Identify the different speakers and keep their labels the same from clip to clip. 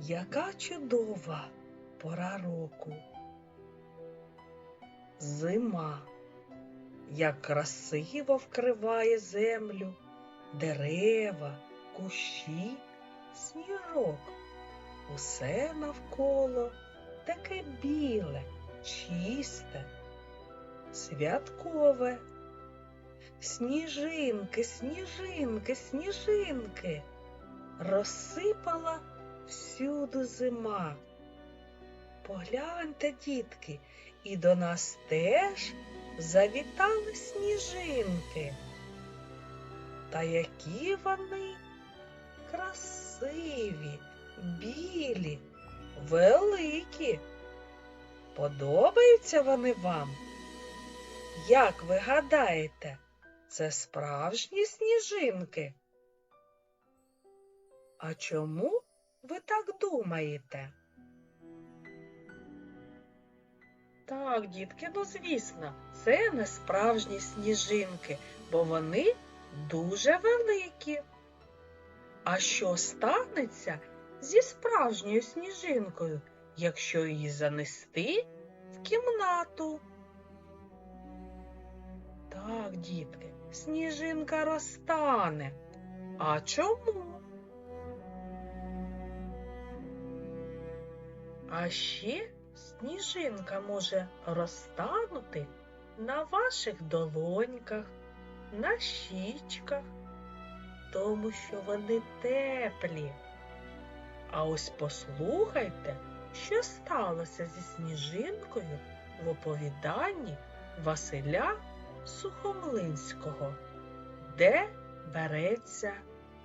Speaker 1: Яка чудова пора року. Зима, як красиво вкриває землю, дерева, кущі, сніжок. Усе навколо таке біле, чисте, святкове. Сніжинки, сніжинки, сніжинки. Розсипала всюди зима. Погляньте, дітки, і до нас теж завітали сніжинки. Та які вони красиві, білі, великі. Подобаються вони вам? Як ви гадаєте, це справжні сніжинки? А чому ви так думаєте? Так, дітки, ну звісно, це не справжні сніжинки, бо вони дуже великі. А що станеться зі справжньою сніжинкою, якщо її занести в кімнату? Так, дітки, сніжинка розтане. А чому? А ще сніжинка може розтанути на ваших долоньках, на щічках, тому що вони теплі. А ось послухайте, що сталося зі сніжинкою в оповіданні Василя Сухомлинського, де береться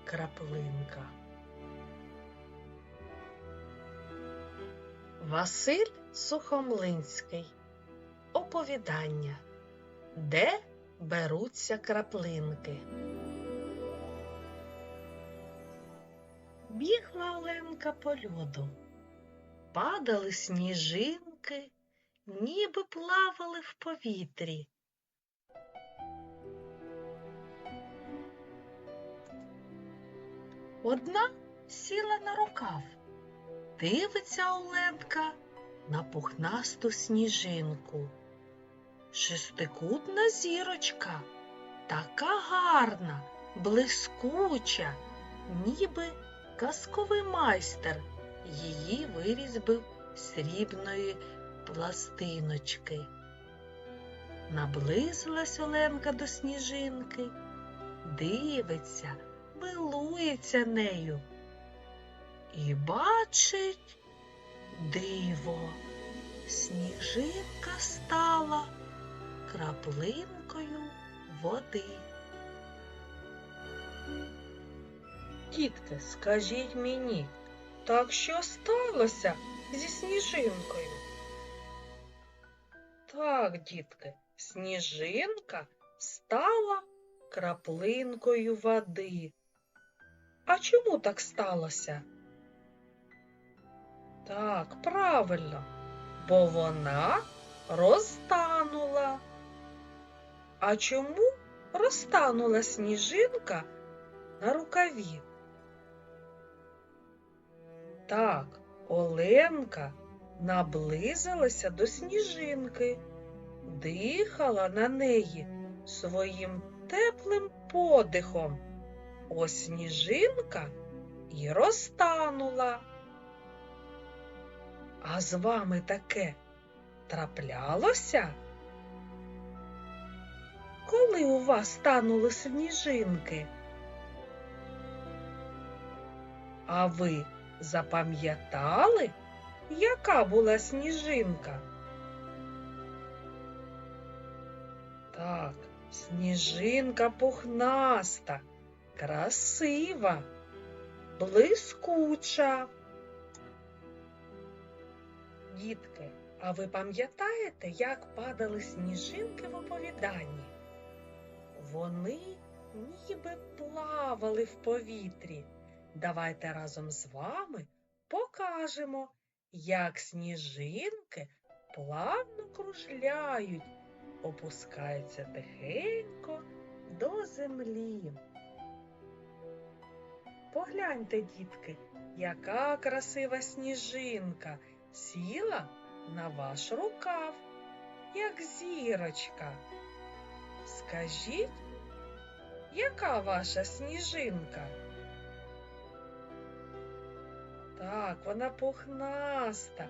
Speaker 1: краплинка. Василь Сухомлинський. Оповідання. Де беруться краплинки? Бігла Оленка по льоду. Падали сніжинки, ніби плавали в повітрі. Одна сіла на рукав. Дивиться Оленка на пухнасту сніжинку. Шестикутна зірочка, така гарна, блискуча, ніби казковий майстер її вирізбив срібної пластиночки. Наблизилась Оленка до сніжинки, дивиться, милується нею і бачить диво. Сніжинка стала краплинкою води. Дітки, скажіть мені, так що сталося зі сніжинкою? Так, дітки, сніжинка стала краплинкою води. А чому так сталося? Так, правильно, бо вона розтанула. А чому розтанула сніжинка на рукаві? Так, Оленка наблизилася до сніжинки, дихала на неї своїм теплим подихом. Ось сніжинка і розтанула. А з вами таке траплялося? Коли у вас танули сніжинки? А ви запам'ятали, яка була сніжинка? Так, сніжинка пухнаста, красива, блискуча. Дітки, а ви пам'ятаєте, як падали сніжинки в оповіданні? Вони ніби плавали в повітрі. Давайте разом з вами покажемо, як сніжинки плавно кружляють, опускаються тихенько до землі. Погляньте, дітки, яка красива сніжинка сіла на ваш рукав, як зірочка. Скажіть, яка ваша сніжинка? Так, вона пухнаста,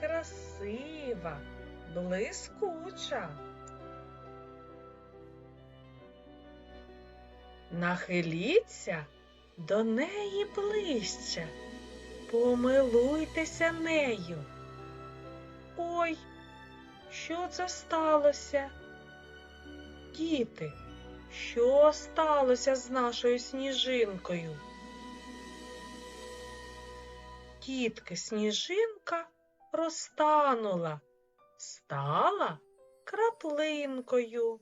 Speaker 1: красива, блискуча. Нахиліться до неї ближче, помилуйтеся нею. Ой, що це сталося? Діти, що сталося з нашою сніжинкою? Тітки сніжинка розтанула, стала краплинкою.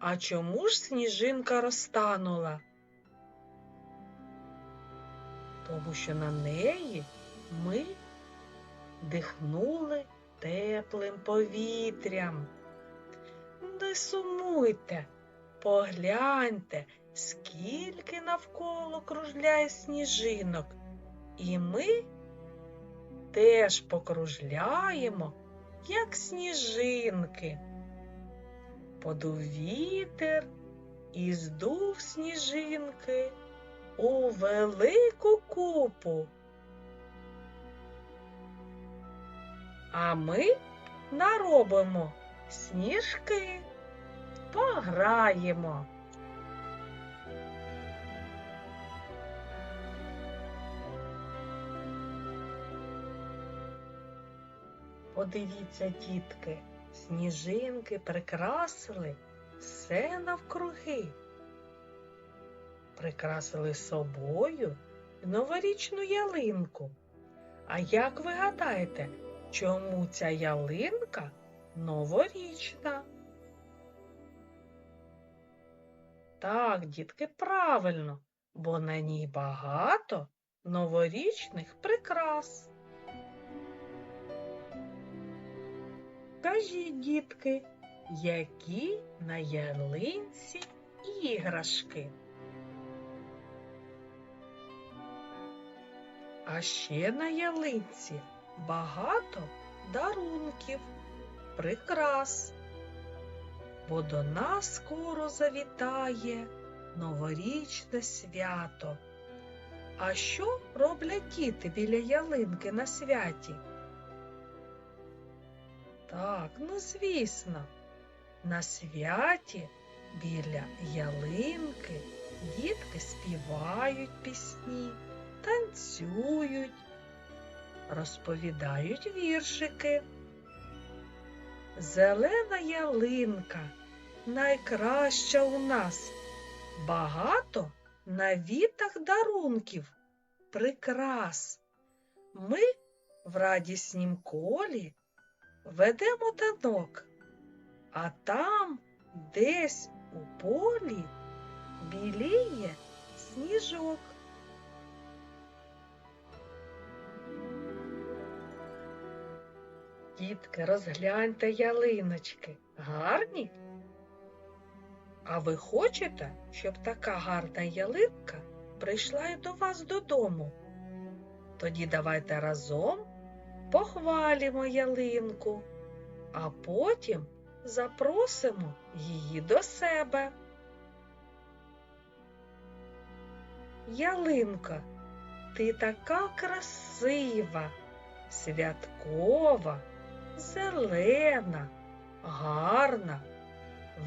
Speaker 1: А чому ж сніжинка розтанула? Тому що на неї ми дихнули теплим повітрям. Не сумуйте, погляньте, скільки навколо кружляє сніжинок, і ми теж покружляємо, як сніжинки. Подув вітер і здув сніжинки у велику купу. А ми наробимо сніжки, пограємо. Подивіться, дітки, сніжинки прикрасили все навкруги. Прикрасили собою новорічну ялинку. А як ви гадаєте, чому ця ялинка новорічна? Так, дітки, правильно, бо на ній багато новорічних прикрас. Кажіть, дітки, які на ялинці іграшки? А ще на ялинці багато дарунків, прикрас, бо до нас скоро завітає новорічне свято. А що роблять діти біля ялинки на святі? Так, ну звісно, на святі біля ялинки дітки співають пісні, танцюють, розповідають віршики. Зелена ялинка найкраща у нас. Багато на вітах дарунків, прикрас. Ми в радіснім колі ведемо танок, а там десь у полі біліє сніжок. Дітки, розгляньте ялиночки. Гарні? А ви хочете, щоб така гарна ялинка прийшла і до вас додому? Тоді давайте разом похвалимо ялинку, а потім запросимо її до себе. Ялинка, ти така красива, святкова, зелена, гарна,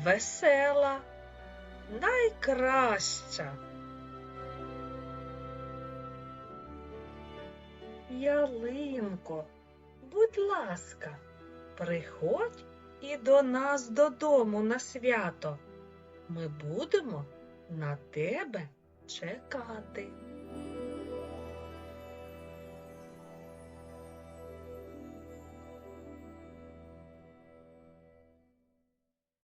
Speaker 1: весела, найкраща. Ялинко, будь ласка, приходь і до нас додому на свято. Ми будемо на тебе чекати.